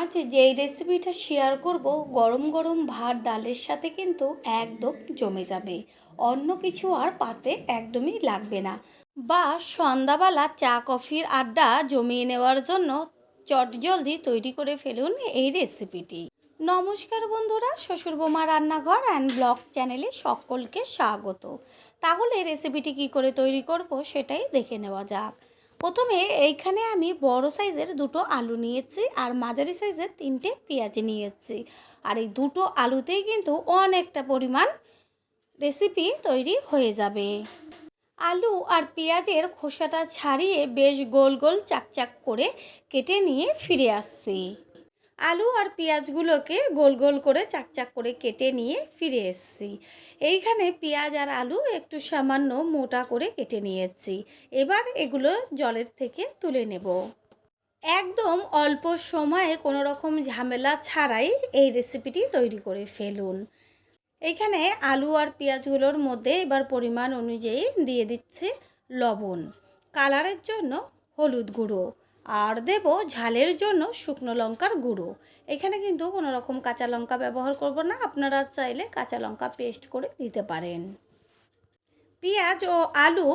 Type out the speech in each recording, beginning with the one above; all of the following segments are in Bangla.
আজ যেই রেসিপিটা শেয়ার করব, গরম গরম ভাত, ডালের সাথে কিন্তু একদম জমে যাবে। অন্য কিছু আর পাতে একদমই লাগবে না। বা সন্ধ্যাবেলা চা, কফির আড্ডা জমিয়ে নেওয়ার জন্য চটজলদি তৈরি করে ফেলুন এই রেসিপিটি নমস্কার বন্ধুরা শ্বশুর বোমা রান্নাঘর অ্যান্ড ব্লগ চ্যানেলে সকলকে স্বাগত। তাহলে রেসিপিটি কি করে তৈরি করব সেটাই দেখে নেওয়া যাক। প্রথমে এইখানে আমি বড় সাইজের দুটো আলু নিয়েছি আর মাঝারি সাইজের তিনটে পেঁয়াজ নিয়েছি। আর এই দুটো আলুতেই কিন্তু অনেকটা পরিমাণ রেসিপি তৈরি হয়ে যাবে। আলু আর পেঁয়াজের খোসাটা ছাড়িয়ে বেশ গোল গোল চাকচাক করে কেটে নিয়ে ফিরে আসছি। আলু আর পেঁয়াজগুলোকে গোল গোল করে চাকচাক করে কেটে নিয়ে ফিরে এসেছি। এইখানে পেঁয়াজ আর আলু একটু সামান্য মোটা করে কেটে নিয়েছি। এবার এগুলো জলের থেকে তুলে নেব। একদম অল্প সময়ে কোনো রকম ঝামেলা ছাড়াই এই রেসিপিটি তৈরি করে ফেলুন। এইখানে আলু আর পেঁয়াজগুলোর মধ্যে এবার পরিমাণ অনুযায়ী দিয়ে দিচ্ছে লবণ। কালারের জন্য হলুদ গুঁড়ো। আর দেব ঝালের জন্য শুকনো লঙ্কার গুঁড়ো। এখানে কিন্তু কোনো রকম কাঁচা লঙ্কা ব্যবহার করব না, আপনারা চাইলে কাঁচা লঙ্কা পেস্ট করে দিতে পারেন। পেঁয়াজ ও আলু,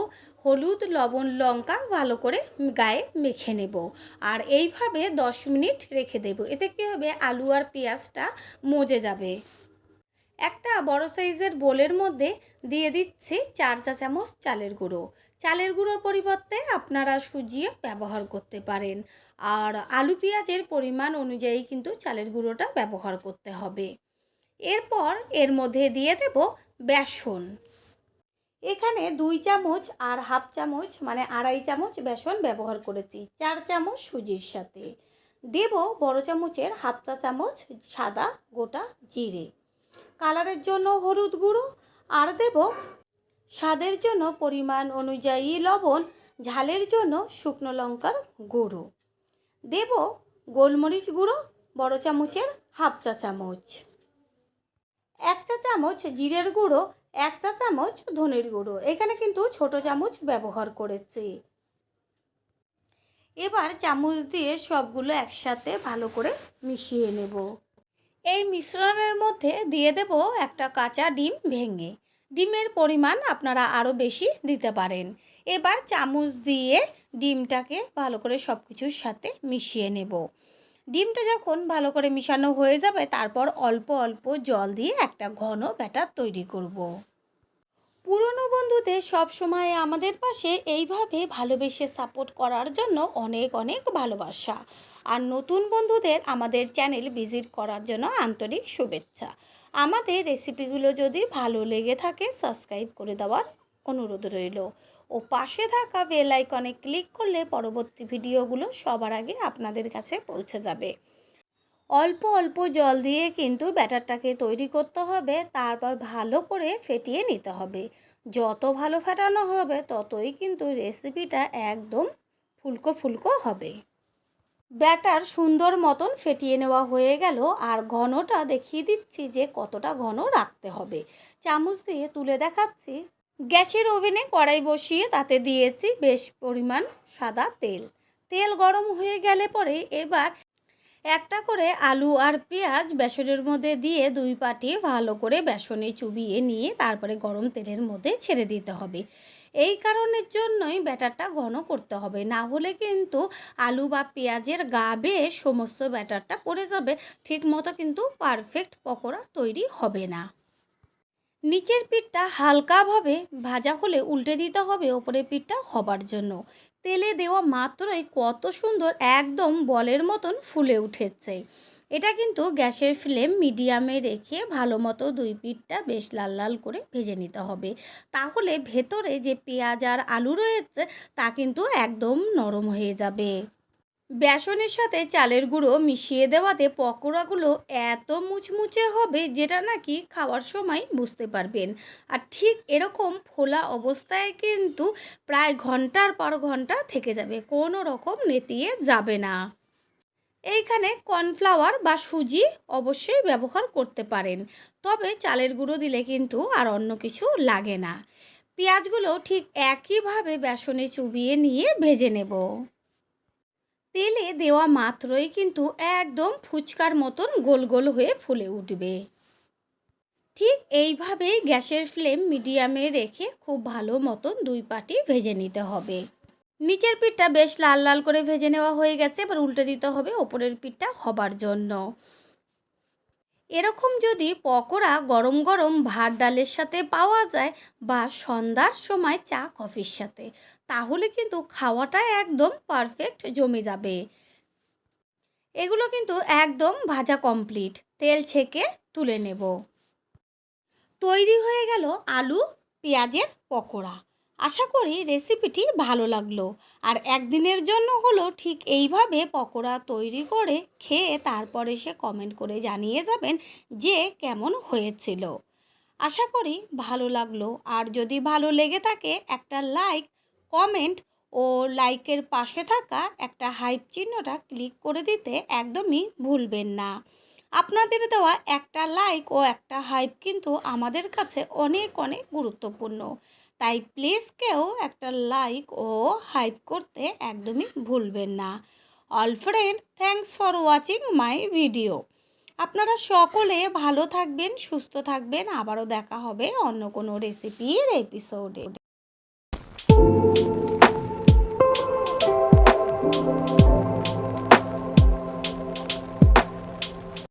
হলুদ, লবণ, লঙ্কা ভালো করে গায়ে মেখে নেব। আর এইভাবে দশ মিনিট রেখে দেব, এতে কী হবে? আলু আর পেঁয়াজটা মজে যাবে। একটা বড় সাইজের বোলের মধ্যে দিয়ে দিচ্ছি চার চা চামচ চালের গুঁড়ো। চালের গুঁড়োর পরিবর্তে আপনারা সুজিও ব্যবহার করতে পারেন। আর আলু পেঁয়াজের পরিমাণ অনুযায়ী কিন্তু চালের গুঁড়োটা ব্যবহার করতে হবে। এরপর এর মধ্যে দিয়ে দেব বেসন। এখানে দুই চামচ আর হাফ চামচ মানে আড়াই চামচ বেসন ব্যবহার করেছি, চার চামচ সুজির সাথে। দেব বড় চামচের হাফ চা চামচ সাদা গোটা জিরে। কালারের জন্য হলুদ গুঁড়ো আর দেব স্বাদের জন্য পরিমাণ অনুযায়ী লবণ, ঝালের জন্য শুকনো লঙ্কার গুঁড়ো। দেব গোলমরিচ গুঁড়ো, বড় চামচের হাফ চা চামচ। এক চা চামচ জিরের গুঁড়ো, এক চা চামচ ধনের গুঁড়ো। এখানে কিন্তু ছোট চামচ ব্যবহার করেছি। এবার চামচ দিয়ে সবগুলো একসাথে ভালো করে মিশিয়ে নেব। এই মিশ্রণের মধ্যে দিয়ে দেব একটা কাঁচা ডিম ভেঙে। ডিমের পরিমাণ আপনারা আরও বেশি দিতে পারেন। এবার চামচ দিয়ে ডিমটাকে ভালো করে সব কিছুর সাথে মিশিয়ে নেব। ডিমটা যখন ভালো করে মিশানো হয়ে যাবে, তারপর অল্প অল্প জল দিয়ে একটা ঘন ব্যাটার তৈরি করব। পুরনো বন্ধুদের সব সময় আমাদের পাশে এইভাবে ভালোবেসে সাপোর্ট করার জন্য অনেক অনেক ভালোবাসা। আর নতুন বন্ধুদের আমাদের চ্যানেল ভিজিট করার জন্য আন্তরিক শুভেচ্ছা। আমাদের রেসিপিগুলো যদি ভালো লেগে থাকে সাবস্ক্রাইব করে দেওয়ার অনুরোধ রইল। ও পাশে থাকা বেল আইকনে ক্লিক করলে পরবর্তী ভিডিওগুলো সবার আগে আপনাদের কাছে পৌঁছে যাবে। অল্প অল্প জল দিয়ে কিন্তু ব্যাটারটাকে তৈরি করতে হবে, তারপর ভালো করে ফেটিয়ে নিতে হবে। যত ভালো ফেটানো হবে, ততই কিন্তু রেসিপিটা একদম ফুলকো ফুলকো হবে। ব্যাটার সুন্দর মতন ফেটিয়ে নেওয়া হয়ে গেল, আর ঘনটা দেখিয়ে দিচ্ছি যে কতটা ঘন রাখতে হবে। চামচ দিয়ে তুলে দেখাচ্ছি। গ্যাসের ওভেনে কড়াই বসিয়ে তাতে দিয়েছি বেশ পরিমাণ সাদা তেল। তেল গরম হয়ে গেলে পরে এবার একটা করে আলু আর পেঁয়াজ বেসনের মধ্যে দিয়ে দুই পাটি ভালো করে বেসনে চুবিয়ে নিয়ে তারপরে গরম তেলের মধ্যে ছেড়ে দিতে হবে। এই কারণের জন্যই ব্যাটারটা ঘন করতে হবে। না হলে কিন্তু আলু বা পেঁয়াজের গা বেয়ে সমস্ত ব্যাটারটা পড়ে যাবে। ঠিক মতো কিন্তু পারফেক্ট পকোড়া তৈরি হবে না। নিচের পিঠটা হালকাভাবে ভাজা হলে উল্টে দিতে হবে, ওপরের পিঠটা হবার জন্য। তেলে দেওয়া মাত্রই কত সুন্দর একদম বলের মতন ফুলে উঠেছে। এটা কিন্তু গ্যাসের ফ্লেম মিডিয়ামে রেখে ভালো মতো দুই পিঠটা বেশ লাল লাল করে ভেজে নিতে হবে। তাহলে ভেতরে যে পেঁয়াজ আর আলু রয়েছে, তা কিন্তু একদম নরম হয়ে যাবে। বেসনের সাথে চালের গুঁড়ো মিশিয়ে দেওয়াতে পকোড়াগুলো এত মুচমুচে হবে যেটা নাকি খাওয়ার সময় বুঝতে পারবেন। আর ঠিক এরকম ফোলা অবস্থায় কিন্তু প্রায় ঘণ্টার পর ঘণ্টা থেকে যাবে, কোনো রকম নেতিয়ে যাবে না। এইখানে কর্নফ্লাওয়ার বা সুজি অবশ্যই ব্যবহার করতে পারেন, তবে চালের গুঁড়ো দিলে কিন্তু আর অন্য কিছু লাগে না। পেঁয়াজগুলো ঠিক একইভাবে বেসনে চুবিয়ে নিয়ে ভেজে নেব। তেলে দেওয়া মাত্রই কিন্তু একদম ফুচকার মতন গোল গোল হয়ে ফুলে উঠবে। ঠিক এইভাবে গ্যাসের ফ্লেম মিডিয়ামে রেখে খুব ভালো মতন দুই পাটি ভেজে নিতে হবে। নিচের পিঠটা বেশ লাল লাল করে ভেজে নেওয়া হয়ে গেছে, এবার উল্টে দিতে হবে ওপরের পিঠটা হবার জন্য। এরকম যদি পকোড়া গরম গরম ভাত ডালের সাথে পাওয়া যায় বা সন্ধ্যার সময় চা কফির সাথে, তাহলে কিন্তু খাওয়াটা একদম পারফেক্ট জমে যাবে। এগুলো কিন্তু একদম ভাজা কমপ্লিট তেল ছেঁকে তুলে নেব। তৈরি হয়ে গেল আলু, পেঁয়াজের পকোড়া। আশা করি রেসিপিটি ভালো লাগল। আর একদিনের জন্য হলো ঠিক এইভাবে পকোড়া তৈরি করে খেয়ে তারপরে সে কমেন্ট করে জানিয়ে যাবেন যে কেমন হয়েছিল। আশা করি ভালো লাগল। আর যদি ভালো লেগে থাকে একটা লাইক কমেন্ট ও লাইকের পাশে থাকা একটা হাইপ চিহ্নটা ক্লিক করে দিতে একদমই ভুলবেন না। আপনাদের দেওয়া একটা লাইক ও একটা হাইপ কিন্তু আমাদের কাছে অনেক অনেক গুরুত্বপূর্ণ। তাই প্লিজ কেউ একটা লাইক ও হাইপ করতে একদমই ভুলবেন না। All friend thanks for watching my video. আপনারা সকলে ভালো থাকবেন, সুস্থ থাকবেন। আবারও দেখা হবে অন্য কোনো রেসিপির এপিসোডে।